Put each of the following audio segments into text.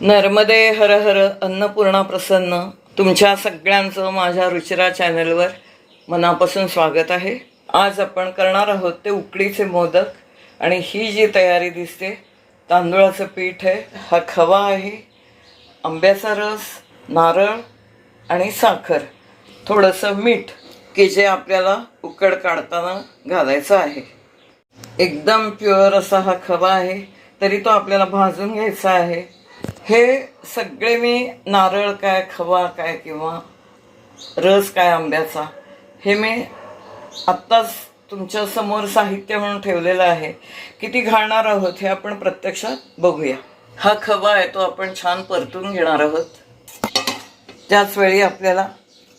नर्मदे हर हर अन्नपूर्णा प्रसन्न. तुमच्या सगळ्यांचं माझ्या रुचिरा चॅनलवर मनापासून स्वागत आहे. आज आपण करणार आहोत ते उकडीचे मोदक. आणि ही जी तयारी दिसते तांदूळाचं पीठ आहे हा खवा आहे आंब्याचा रस नारळ आणि साखर. थोडंसं मीठ की जे आपल्याला उकड काढताना घालायचं आहे. एकदम प्युअर असा हा खवा आहे तरी तो आपल्याला भाजून घ्यायचा आहे. हे सगळे मी नारळ काय खवा काय किंवा रस काय आंब्याचा हे मी आत्ताच तुमच्यासमोर साहित्य म्हणून ठेवलेलं आहे. किती घालणार आहोत हे आपण प्रत्यक्षात बघूया. हा खवा आहे तो आपण छान परतून घेणार आहोत. त्याच वेळी आपल्याला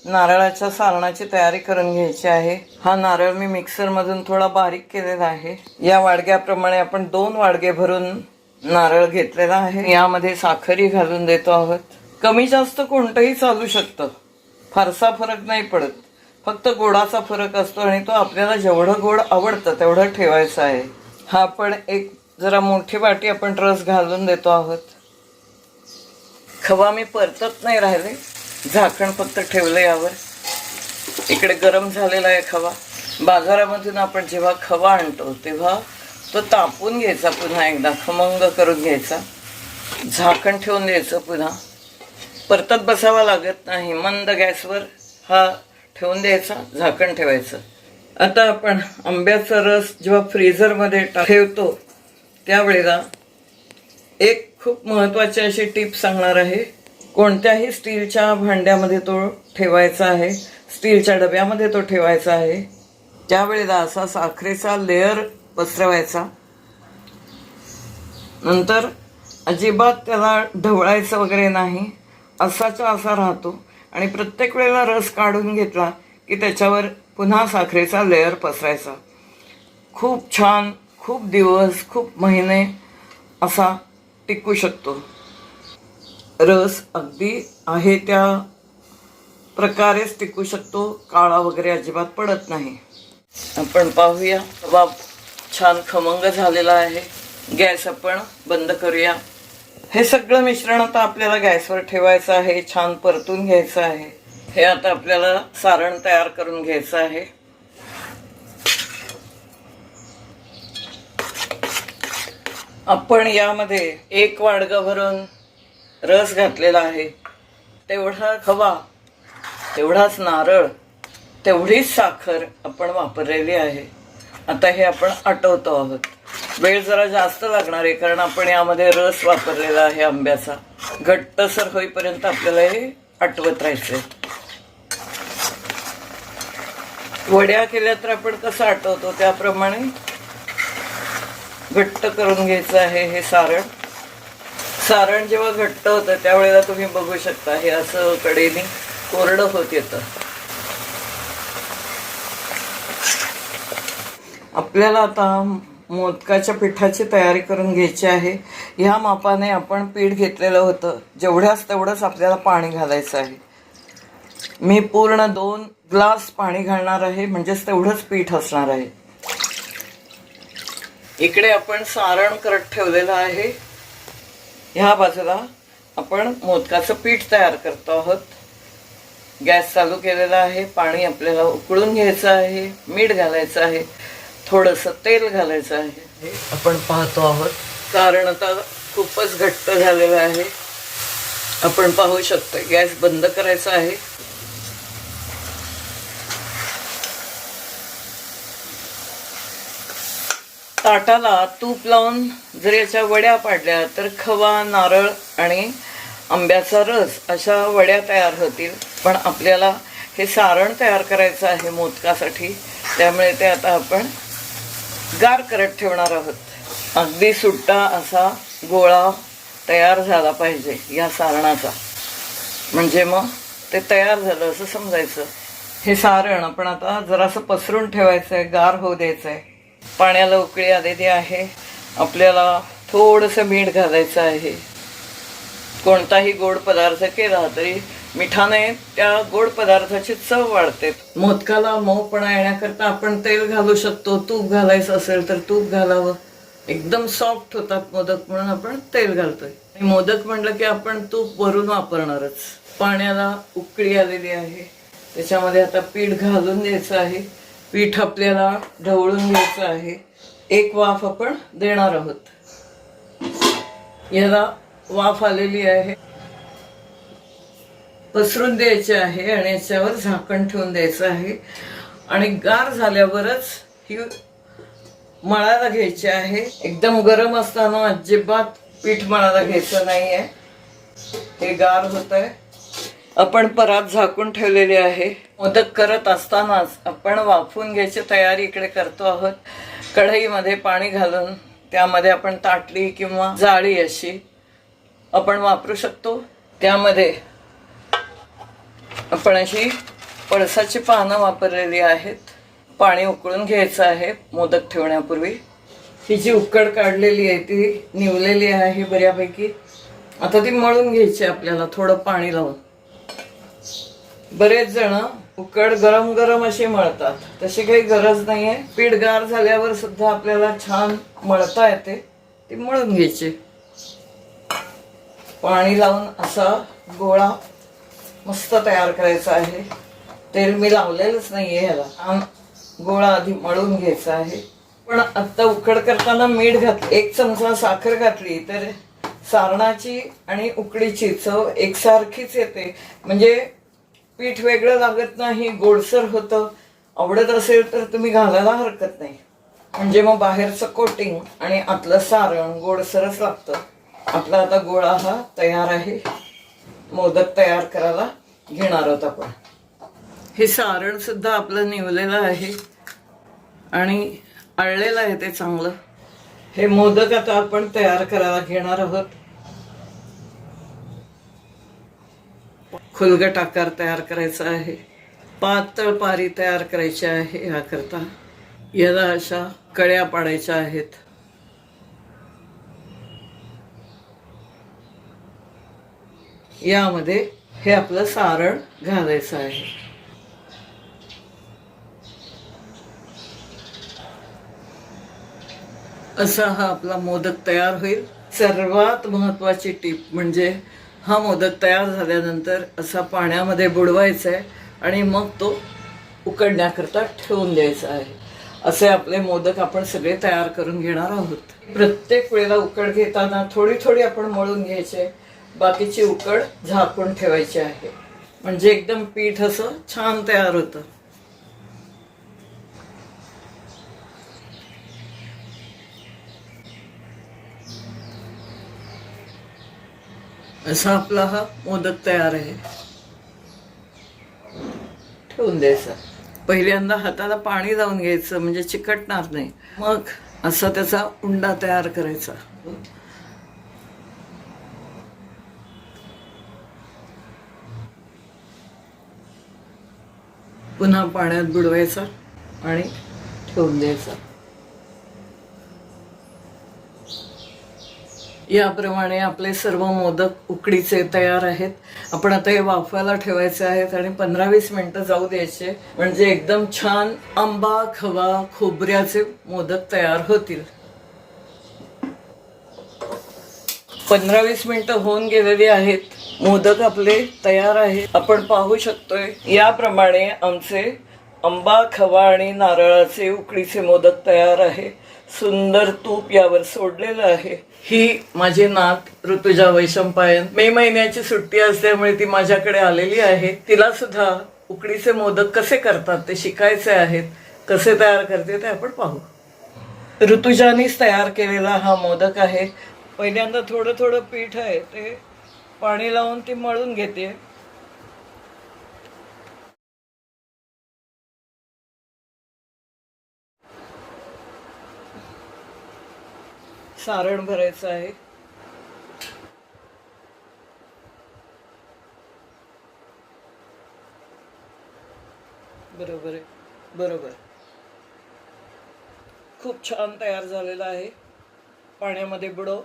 नारळाच्या सारणाची तयारी करून घ्यायची आहे. हा नारळ मी मिक्सरमधून थोडा बारीक केलेला आहे. या वाडग्याप्रमाणे आपण दोन वाडगे भरून नारळ घेतलेला आहे. यामध्ये साखरही घालून देतो आहोत. कमी जास्त कोणतंही चालू शकतं. फारसा फरक नाही पडत. फक्त गोडाचा फरक असतो आणि तो आपल्याला जेवढं गोड आवडतं तेवढं ठेवायचं आहे. हा पण एक जरा मोठी वाटी आपण रस घालून देतो आहोत. खवा मी परतत नाही राहिले. झाकण फक्त ठेवलं यावर. इकडे गरम झालेला आहे खवा. बाजारामधून आपण जेव्हा खवा आणतो तेव्हा तो तापून घ्यायचा पुन्हा एकदा खमंग करून घ्यायचा. झाकण ठेवून द्यायचं पुन्हा. परतत बसावा लागत नाही मंद गॅसवर हा ठेवून द्यायचा झाकण ठेवायचं. आता आपण आंब्याचा रस जेव्हा फ्रीझरमध्ये ठेवतो त्यावेळेला एक खूप महत्त्वाची अशी टीप सांगणार आहे. कोणत्याही स्टीलच्या भांड्यामध्ये तो ठेवायचा आहे स्टीलच्या डब्यामध्ये तो ठेवायचा आहे. त्यावेळेला असा साखरेचा लेअर पसरवायचा नंतर अजिबात त्याला ढवळायचं वगैरे नाही. असाचा असा राहतो. आणि प्रत्येक वेळेला रस काढून घेतला की त्याच्यावर पुन्हा साखरेचा लेअर पसरायचा. खूप छान खूप दिवस खूप महिने असा टिकू शकतो. रस अगदी आहे त्या प्रकारेच टिकू शकतो. काळा वगैरे अजिबात पडत नाही. आपण पाहूया वा छान खमंग झालेला आहे. गॅस आपण बंद करूया. हे सगळं मिश्रण आता आपल्याला गॅसवर ठेवायचं आहे. छान परतून घ्यायचं आहे. हे आता आपल्याला सारण तयार करून घ्यायचं आहे. आपण यामध्ये एक वाडगं भरून रस घातलेला आहे. तेवढा खवा तेवढाच नारळ तेवढीच साखर आपण वापरलेली आहे. आता हे आपण आटवतो आहोत. वेळ जरा जास्त लागणार आहे कारण आपण यामध्ये रस वापरलेला आहे आंब्याचा. घट्टसर होईपर्यंत आपल्याला हे आटवत राहायचंय. वड्या केल्या तर आपण कसं आटवतो त्याप्रमाणे घट्ट करून घ्यायचं आहे हे सारण. सारण जेव्हा घट्ट होतं त्यावेळेला तुम्ही बघू शकता हे असं कडेने कोरडं होत येतं. आपल्याला आता मोदकाच्या पिठाची तयारी करून घ्यायची आहे. ह्या मापाने आपण पीठ घेतलेलं होतं. जेवढ्याच तेवढंच आपल्याला पाणी घालायचं आहे. मी पूर्ण दोन ग्लास पाणी घालणार आहे. म्हणजेच तेवढंच पीठ असणार आहे. इकडे आपण सारण करत ठेवलेलं आहे. ह्या बाजूला आपण मोदकाचं पीठ तयार करतो आहोत. गॅस चालू केलेला आहे. पाणी आपल्याला उकळून घ्यायचं आहे. मीठ घालायचं आहे. थोडंसं तेल घालायचं आहे. हे आपण पाहतो आहोत. कारण आता खूपच घट्ट झालेलं आहे. आपण पाहू शकतो गॅस बंद करायचा आहे. ताटाला तूप लावून जर याच्या वड्या पाडल्या तर खवा नारळ आणि आंब्याचा रस अशा वड्या तयार होतील. पण आपल्याला हे सारण तयार करायचं आहे मोदकासाठी. त्यामुळे ते आता आपण गार करत ठेवणार आहोत. अगदी सुट्टा असा गोळा तयार झाला पाहिजे या सारणाचा. म्हणजे मग ते तयार झालं असं समजायचं. हे सारण आपण आता जरासं पसरून ठेवायचं आहे गार होऊ द्यायचं आहे पाण्याला उकळी आलेली आहे. आपल्याला थोडंसं मीठ घालायचं आहे. कोणताही गोड पदार्थ केला तरी मिठाने त्या गोड पदार्थाची चव वाढते. मोदकाला मऊपणा येण्याकरता आपण तेल घालू शकतो तूप घालायचं असेल तर तूप घालावं. एकदम सॉफ्ट होतात मोदक म्हणून आपण तेल घालतोय. मोदक म्हणलं की आपण तूप वरून वापरणारच. पाण्याला उकळी आलेली आहे. त्याच्यामध्ये आता पीठ घालून द्यायचं आहे. पीठ आपल्याला ढवळून घ्यायचं आहे. एक वाफ आपण देणार आहोत. याला वाफ आलेली आहे. पसरून द्यायचे आहे आणि याच्यावर झाकण ठेवून द्यायचं आहे. आणि गार झाल्यावरच ही मळायला घ्यायची आहे. एकदम गरम असताना अजिबात पीठ मळायला घ्यायचं नाही आहे हे गार होत आहे आपण परात झाकून ठेवलेली आहे. मोदक करत असतानाच आपण वाफून घ्यायची तयारी इकडे करतो आहोत. कढईमध्ये पाणी घालून त्यामध्ये आपण ताटली किंवा जाळी अशी आपण वापरू शकतो. त्यामध्ये आपण अशी पळसाची पानं वापरलेली आहेत. पाणी उकळून घ्यायचं आहे मोदक ठेवण्यापूर्वी. ही जी उकड काढलेली आहे ती निवलेली आहे बऱ्यापैकी. आता ती मळून घ्यायची आपल्याला थोडं पाणी लावून. बरेच जण उकड गरम गरम अशी मळतात. तशी काही गरज नाहीये. पीठ गार झाल्यावर सुद्धा आपल्याला छान मळता येते. ती मळून घ्यायची. पाणी लावून असा गोळा मस्त तयार करायचं आहे. तेल मी लावलेलंच नाहीये ह्याला. आम गोळा आधी मळून घ्यायचा आहे. पण आत्ता उकड करताना मीठ घातलं. एक चमचा साखर घातली तर सारणाची आणि उकडीची चव एकसारखीच येते. म्हणजे पीठ वेगळं लागत नाही गोडसर होतं. आवडत असेल तर तुम्ही घालायला हरकत नाही. म्हणजे मग बाहेरचं कोटिंग आणि आतलं सारण गोडसरच लागतं. आपला आता गोळा हा तयार आहे. मोदक तयार करायला घेणार आहोत आपण. हे सारण सुद्धा आपलं निवलेलं आहे आणि अळलेलं आहे ते चांगलं. हे मोदक आता आपण तयार करायला घेणार आहोत. खुलगट आकार तयार करायचा आहे. पातळ पारी तयार करायची आहे याकरता याला अशा कळ्या पाडायच्या आहेत. यामध्ये हे आपलं सारण घालायचं आहे. असा हा आपला मोदक तयार होईल. सर्वात महत्वाची टीप म्हणजे हा मोदक तयार झाल्यानंतर असा पाण्यामध्ये बुडवायचा आहे आणि मग तो उकडण्याकरता ठेवून द्यायचा आहे. असे आपले मोदक आपण सगळे तयार करून घेणार आहोत. प्रत्येक वेळेला उकड घेताना थोडी थोडी आपण मळून घ्यायचे. बाकीची उकड झाकून ठेवायची आहे. म्हणजे एकदम पीठ असं छान तयार होतं. असा आपला हा मोदक तयार आहे. ठेवून द्यायचा. पहिल्यांदा हाताला पाणी लावून घ्यायचं म्हणजे चिकटणार नाही. मग असा त्याचा उंडा तयार करायचा. पुन्हा पाण्यात बुडवायचा आणि ठेवून द्यायचा. याप्रमाणे आपले सर्व मोदक उकडीचे तयार आहेत. आपण आता हे वाफायला ठेवायचे आहेत आणि पंधरा वीस मिनटं जाऊ द्यायचे. म्हणजे एकदम छान आंबा खवा खोबऱ्याचे मोदक तयार होतील. पंधरा वीस मिनिटं होऊन गेलेली आहेत. मोदक आपले तयार आहेत. आपण पाहू शकतोय याप्रमाणे आमचे आंबा खवा आणि नारळाचे उकडीचे मोदक तयार आहे. सुंदर तूप यावर सोडलेलं आहे. ही माझी नात ऋतुजा वैशंपायन. मे महिन्याची सुट्टी असल्यामुळे ती माझ्याकडे आलेली आहे. तिला सुद्धा उकडीचे मोदक कसे करतात ते शिकायचे आहेत. कसे तयार करते ते आपण पाहू. ऋतुजानीच तयार केलेला हा मोदक आहे. पहिल्यांदा थोडं थोडं पीठ आहे ते पाणी लावून ती मळून घेते. सारण भरायचं आहे. बरोबर आहे बरोबर. खूप छान तयार झालेला आहे. पाण्यामध्ये बुडव.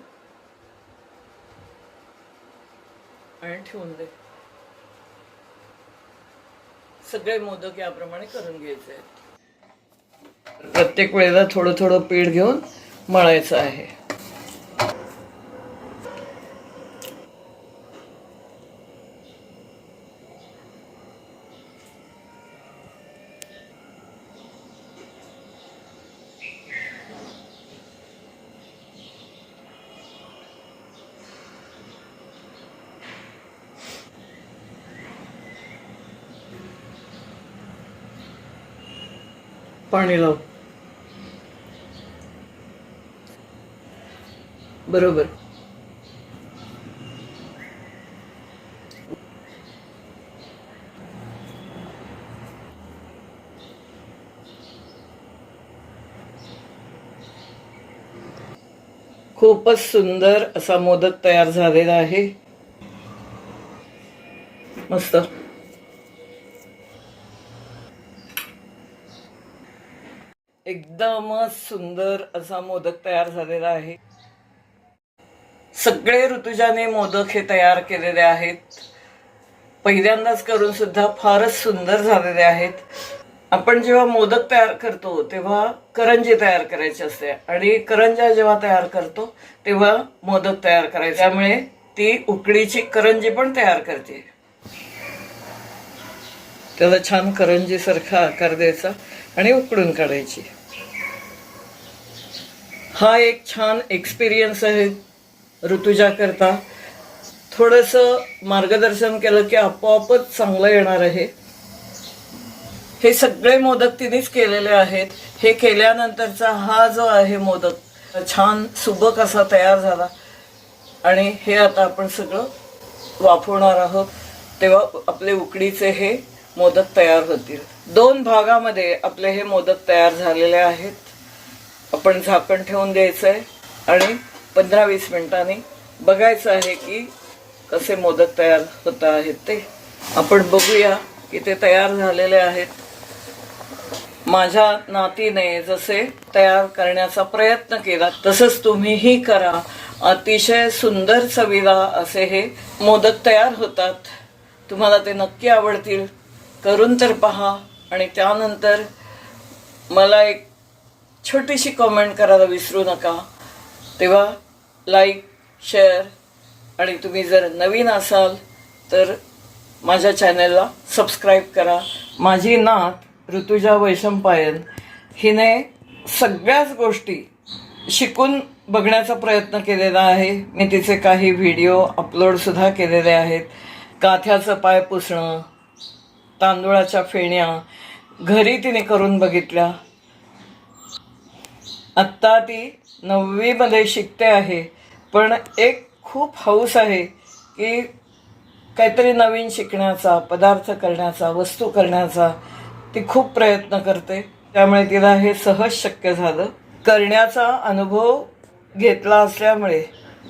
आणि ठेवून दे. सगळे मोदक याप्रमाणे करून घ्यायचे आहेत. प्रत्येक वेळेला थोडं थोडं पीठ घेऊन मळायचं आहे. पाणी लाव. बरोबर. खूपच सुंदर असा मोदक तयार झालेला आहे. मस्त. एकदमच सुंदर असा मोदक तयार झालेला आहे. सगळे ऋतुजाने मोदक हे तयार केलेले आहेत. पहिल्यांदाच करून सुद्धा फारच सुंदर झालेले आहेत. आपण जेव्हा मोदक तयार करतो तेव्हा करंजी तयार करायची असते. आणि करंजा जेव्हा तयार करतो तेव्हा मोदक तयार करायचे. त्यामुळे ती उकडीची करंजी पण तयार करते. त्याला छान करंजीसारखा आकार द्यायचा आणि उकडून काढायची. हा एक छान एक्सपिरियन्स आहे ऋतुजाकरता थोडंसं मार्गदर्शन केलं की आपोआपच चांगलं येणार आहे. हे सगळे मोदक तिनेच केलेले आहेत. हे केल्यानंतरचा हा जो आहे मोदक छान सुबक असा तयार झाला. आणि हे आता आपण सगळं वाफवणार आहोत. तेव्हा आपले उकडीचे हे मोदक तयार होतील. दोन भागामध्ये आपले हे मोदक तयार झालेले आहेत. आपण झाकण ठेवून द्यायचं आहे आणि पंधरा वीस मिनिटांनी बघायचं आहे की कसे मोदक तयार होत आहेत ते. आपण बघूया की ते तयार झालेले आहेत. माझ्या नातीने जसे तयार करण्याचा प्रयत्न केला तसंच तुम्हीही करा. अतिशय सुंदर चवीला असे हे मोदक तयार होतात. तुम्हाला ते नक्की आवडतील. करून तर पहा आणि त्यानंतर मला एक छोटीशी कमेंट करायला विसरू नका. तेव्हा लाईक शेअर आणि तुम्ही जर नवीन असाल तर माझ्या चॅनलला सबस्क्राईब करा. माझी नात ऋतुजा वैशंपायन हिने सगळ्याच गोष्टी शिकून बघण्याचा प्रयत्न केलेला आहे. मी तिचे काही व्हिडिओ अपलोडसुद्धा केलेले आहेत. काथ्याचं पाय पुसणं तांदूळाच्या फेण्या घरी तिने करून बघितल्या. आत्ता ती नववीमध्ये शिकते आहे. पण एक खूप हौस आहे की काहीतरी नवीन शिकण्याचा पदार्थ करण्याचा वस्तू करण्याचा ती खूप प्रयत्न करते. त्यामुळे तिला हे सहज शक्य झालं. करण्याचा अनुभव घेतला असल्यामुळे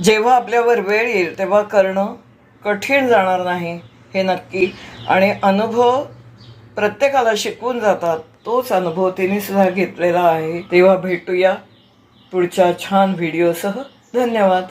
जेव्हा आपल्यावर वेळ येईल तेव्हा करणं कठीण जाणार नाही हे नक्की. आणि अनुभव प्रत्येकाला शिकवून जातात. तोच अनुभव तिने सुद्धा घेतलेला आहे. तेव्हा भेटूया पुढच्या छान व्हिडिओसह धन्यवाद.